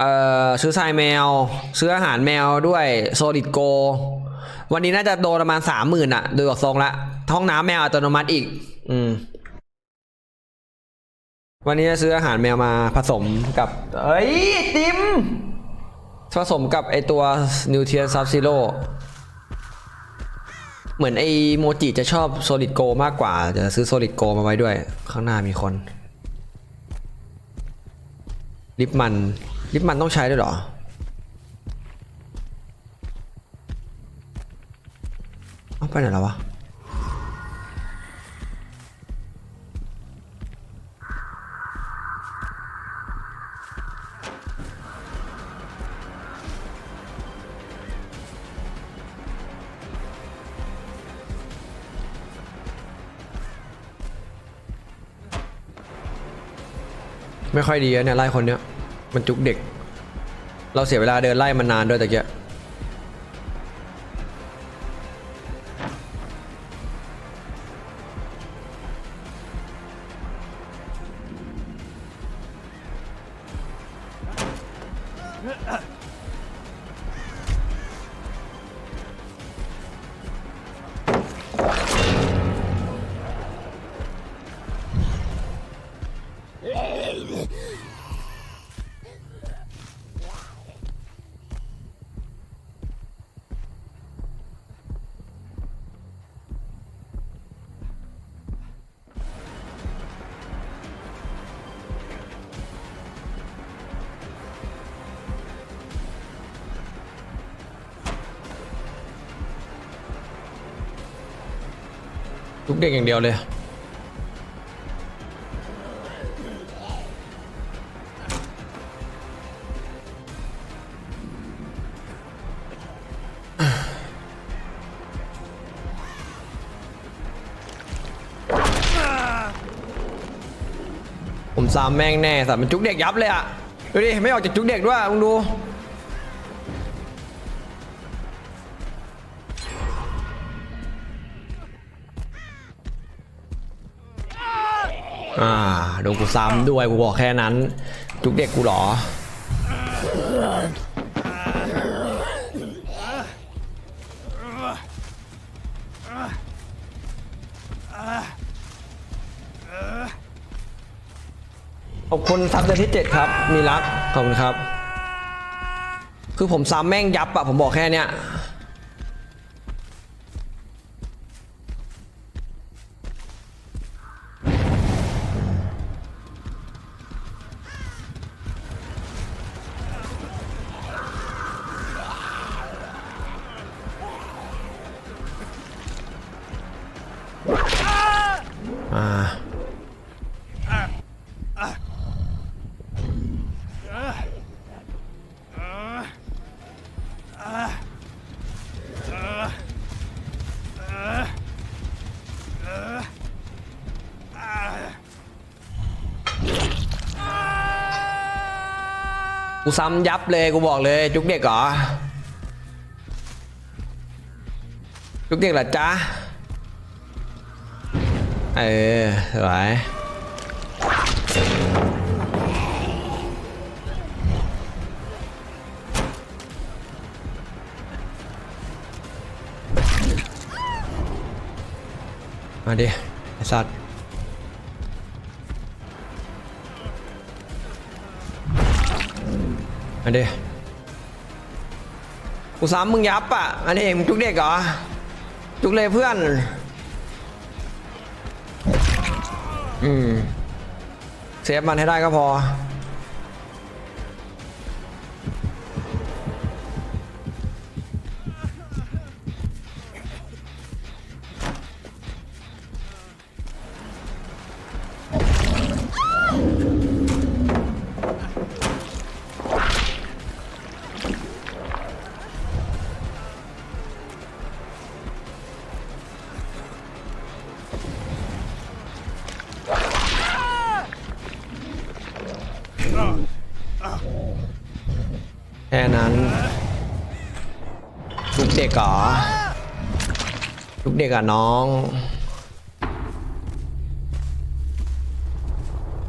เอ่อซื้อทรายแมว ซื้ออาหารแมวด้วยโซลิดโก วันนี้น่าจะโดนประมาณสามหมื่นอะโดยออกทรงละห้องน้ำแมวอัตโนมัติอีก อืม วันนี้จะซื้ออาหารแมวมาผสมกับ เอ้ยติมผสมกับไอตัวนิวเทียนซับซิโ o เหมือนไอโมจิจะชอบโซลิดโกมากกว่า จะซื้อโซลิดโกมาไว้ด้วย ข้างหน้ามีคน ลิปมัน ลิปมันต้องใช้ด้วยเหรอ เอาไปไหนแล้ววะ ไม่ค่อยดีอะเนี่ยไล่คนเนี้ย มันจุกเด็ก เราเสียเวลาเดินไล่มันนานด้วยตะเกีย จุกเด็กอย่างเดียวเลย ผมซ้ำแม่งแน่สัตว์มันจุกเด็กยับเลยอะดูดิ ไม่ออกจากจุกเด็กด้วยมึงดู โดนกูซ้ำด้วยกูบอกแค่นั้น จุกเด็กกูเหรอขอบคุณซับเดือนที่ 7 ครับ มีรัก ขอบคุณครับ คือผมซ้ำแม่งยับอะผมบอกแค่เนี้ย กูซ้ำยับเลยกูบอกเลย จุกเด็กเหรอ จุกเด็กเหรอจ๊ะ เออสวยมาดิไอสัตว์ อันเดิกูซ้ำมึงยับอะ อันนี้เองมึงจุกเด็กเหรอ จุกเลยเพื่อน อืม เซฟมันให้ได้ก็พอ แค่นั้นลูกเด็กเหรอลูกเด็กอะน้อง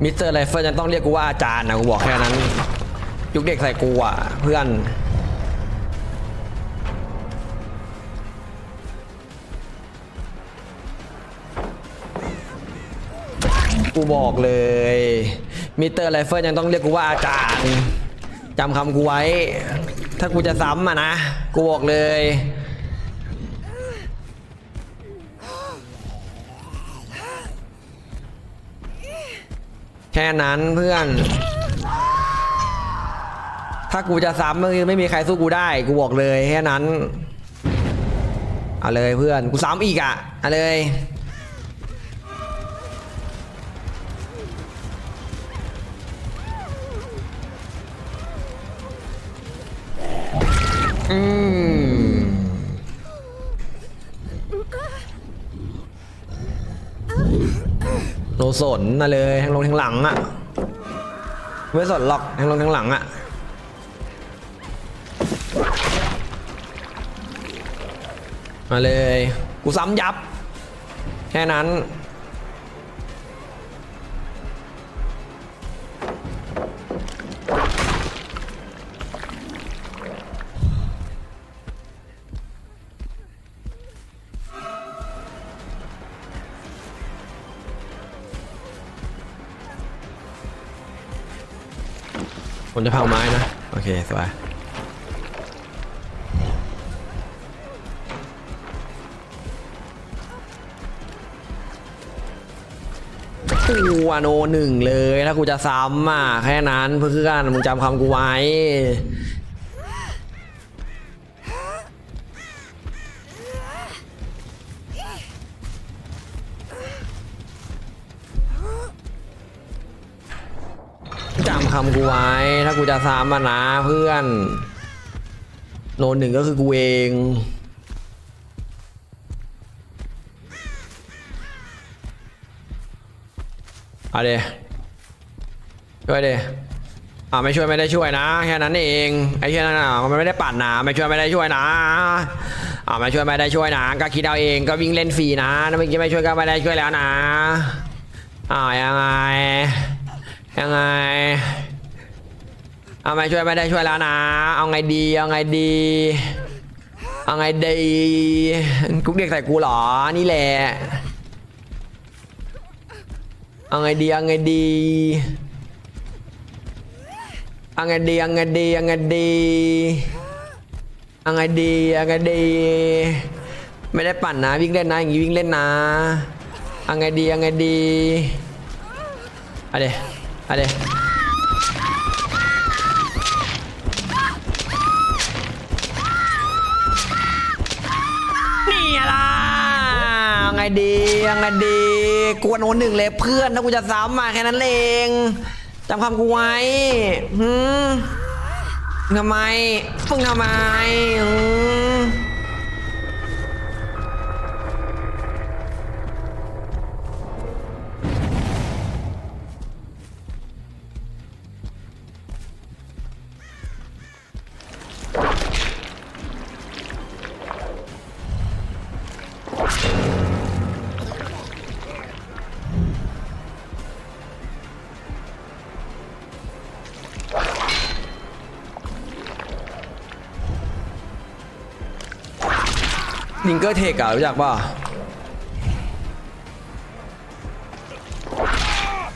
มิสเตอร์ไรเฟิลจะต้องเรียกกูว่าอาจารย์นะกูบอกแค่นั้นยุกเด็กใส่กูอะเพื่อนกูบอกเลย มิเตอร์ไรเฟิลยังต้องเรียกกูว่าอาจารย์ จำคำกูไว้ ถ้ากูจะซ้ำอะนะ กูบอกเลย แค่นั้นเพื่อน ถ้ากูจะซ้ำก็คือไม่มีใครสู้กูได้ กูบอกเลยแค่นั้น เอาเลยเพื่อน กูซ้ำอีกอะ เอาเลย อืมโนสนมาเลยแทงลงแทงหลังอะไม่สนหรอกแทงลงแทงหลังอะมาเลย กูซ้ำยับ แค่นั้น ผมจะพังไม้นะ โอเค สบายกูอโนหนึ่งเลย ถ้ากูจะซ้ำอะ แค่นั้นเพื่อนมึงจำคำกูไว้ จำคำกูไว้ ถ้ากูจะซ้ำมานะเพื่อน โนนหนึ่งก็คือกูเองเอาเดช่วยเดอ่าไม่ช่วยไม่ได้ช่วยนะแค่นั้นเองไอ้แค่นั้นอะมันไม่ได้ปั่นนะไม่ช่วยไม่ได้ช่วยนะอ่าไม่ช่วยไม่ได้ช่วยนะก็คิดเอาเองก็วิ่งเล่นฟรีนะถ้าเมื่อกี้ไม่ช่วยก็ไม่ได้ช่วยแล้วนะอ่ายังไง ยังไง เอาไม่ช่วยไม่ได้ช่วยแล้วนะ เอาไงดี เอาไงดี เอาไงดีกุ๊กเด็กใส่กูเหรอ นี่แหละ เอาไงดี เอาไงดีเอาไงดีเอาไงดีเอาไงดีเอาไงดีเอาไงดี ไม่ได้ปั่นนะวิ่งเล่นนะอย่างงี้วิ่งเล่นนะเอาไงดีเอาไงดีเอาเดเอาเดนี่ล่ะยังไงดียังไงดี กวนโนหนึ่งเลยเพื่อนถ้ากูจะซ้ำมาแค่นั้นเองจำคำกูไว้หืมทำไมมึงทำไมหืม ลิงเกอร์เทคอะรู้จักป่ะ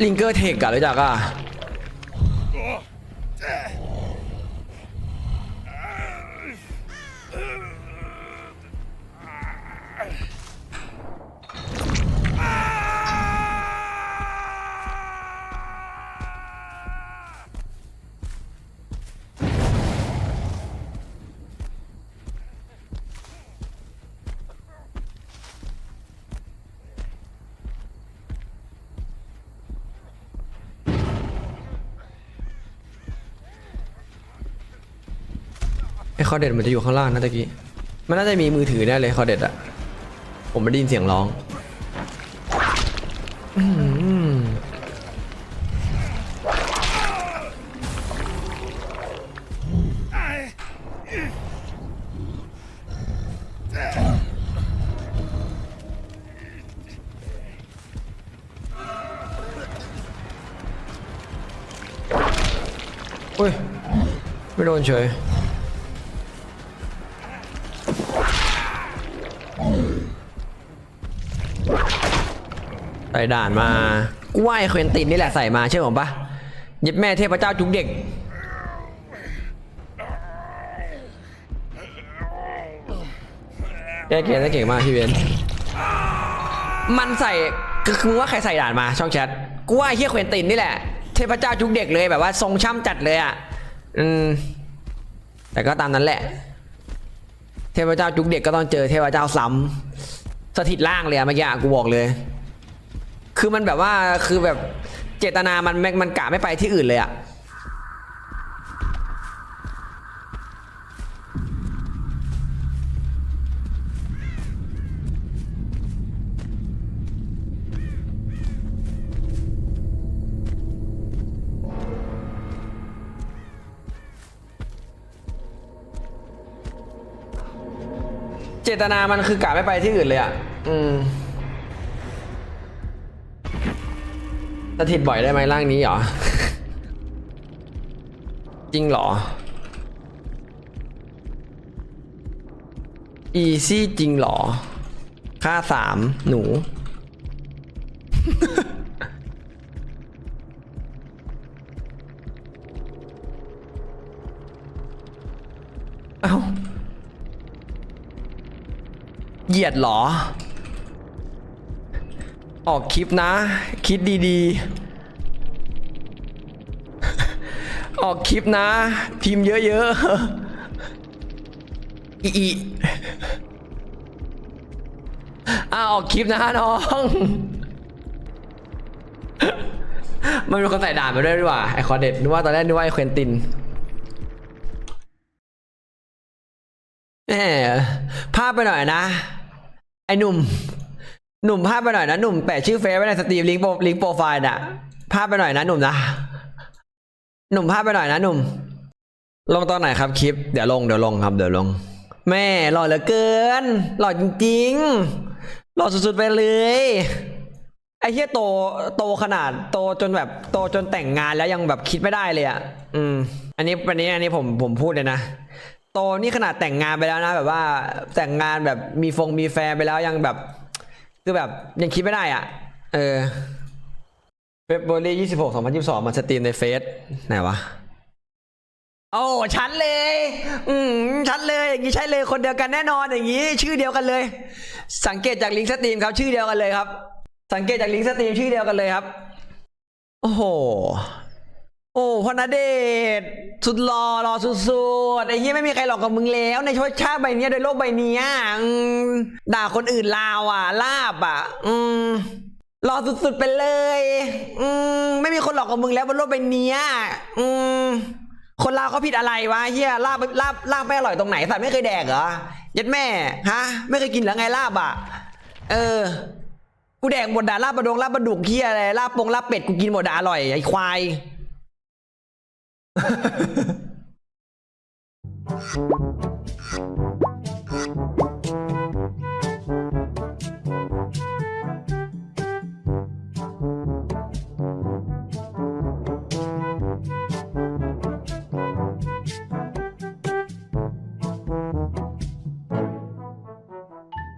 ลิงเกอร์เทคอะรู้จักอะ ไอ้คอเด็ดมันจะอยู่ข้างล่างนะตะกี้ มันน่าจะมีมือถือแน่เลยคอเด็ดอะผมไม่ได้ยินเสียงร้องอื้อหือโอ้ย ไม่โดนเฉย ส่ด่านมากูว่าไอ้เควินตินนี่แหละใส่มาเชื่อผมปะยึดแม่เทพเจ้าจุกเด็ก แกเก่งแกเก่งมากพี่เบนมันใส่คือคือว่าใครใส่ด่านมาช่องแชทกูว่าไอ้เฮียเควินตินนี่แหละ เทพเจ้าจุกเด็กเลยแบบว่าทรงช่ำจัดเลยอะอืมแต่ก็ตามนั้นแหละ เทพเจ้าจุกเด็กก็ต้องเจอเทพเจ้าซ้ำสถิตล่างเลยอะเมื่อกี้กูบอกเลย คือมันแบบว่าคือแบบเจตนามันมันมันกะไม่ไปที่อื่นเลยอะเจตนามันคือกะไม่ไปที่อื่นเลยอะอืม สถิตบ่อยได้ไหมร่างนี้เหรอ จริงเหรอ อีซี่จริงเหรอ ค่าสามหนู เอ้าเหยียดเหรอ ออกคลิปนะ คิดดีๆ ออกคลิปนะ พิมพ์เยอะๆอีอีอ่าออกคลิปนะน้อง มันมีคนใส่ด่านมาด้วยดีกว่าไอคอนเด็ดนึกว่าตอนแรกนึกว่าไอเควินตินแหมพลาดไปหน่อยนะ ไอหนุ่ม หนุ่มพลาดไปหน่อยนะหนุ่มแปะชื่อเฟซไว้ในสตรีมลิงก์โปรลิงก์โปรไฟล์น่ะพลาดไปหน่อยนะหนุ่มนะหนุ่มพลาดไปหน่อยนะหนุ่ม ลงตอนไหนครับคลิปเดี๋ยวลงเดี๋ยวลงครับเดี๋ยวลง แม่หล่อเหลือเกิน หล่อจริงๆหล่อสุดๆไปเลยไอ้เหี้ยโตโตขนาดโตจนแบบโตจนแต่งงานแล้วยังแบบคิดไม่ได้เลยอะอืม อันนี้อันนี้อันนี้ผมผมพูดเลยนะโตนี่ขนาดแต่งงานไปแล้วนะ แบบว่าแต่งงานแบบมีฟงมีแฟนไปแล้วยังแบบ คือแบบยังคิดไม่ได้อะ เออเฟบรุรียี่สิบหกสองพันยี่สิบสองมาสตรีมในเฟซไหนวะ โอ้ชัดเลย อืมชัดเลยอย่างนี้ใช่เลยคนเดียวกันแน่นอนอย่างนี้ ชื่อเดียวกันเลย สังเกตจากลิงก์สตรีมครับชื่อเดียวกันเลยครับ สังเกตจากลิงก์สตรีมชื่อเดียวกันเลยครับ โอ้โห โอ้พอนาเดชสุดหล่อหล่อสุดๆไอ้เหี้ยไม่มีใครหลอกกับมึงแล้ว ในชดชาติใบเนี้ยโดยโลกใบเนี้ยอืมด่าคนอื่นลาวอะ ลาบอะ อืมหล่อสุดๆไปเลย อืมไม่มีคนหลอกกับมึงแล้วบนโลกใบเนี้ยอืมคนลาวเขาผิดอะไรวะเฮียลาบลาบลาบไม่อร่อยตรงไหนสัตว์ไม่เคยแดกเหรอยัดแม่ฮะ ไม่เคยกินหรอไงลาบอะ เออ กูแดกหมดด่าลาบประดงลาบประดุกเฮียอะไรลาบปงลาบเป็ดกูกินหมดด่าอร่อยไอ้ควาย 呵呵呵。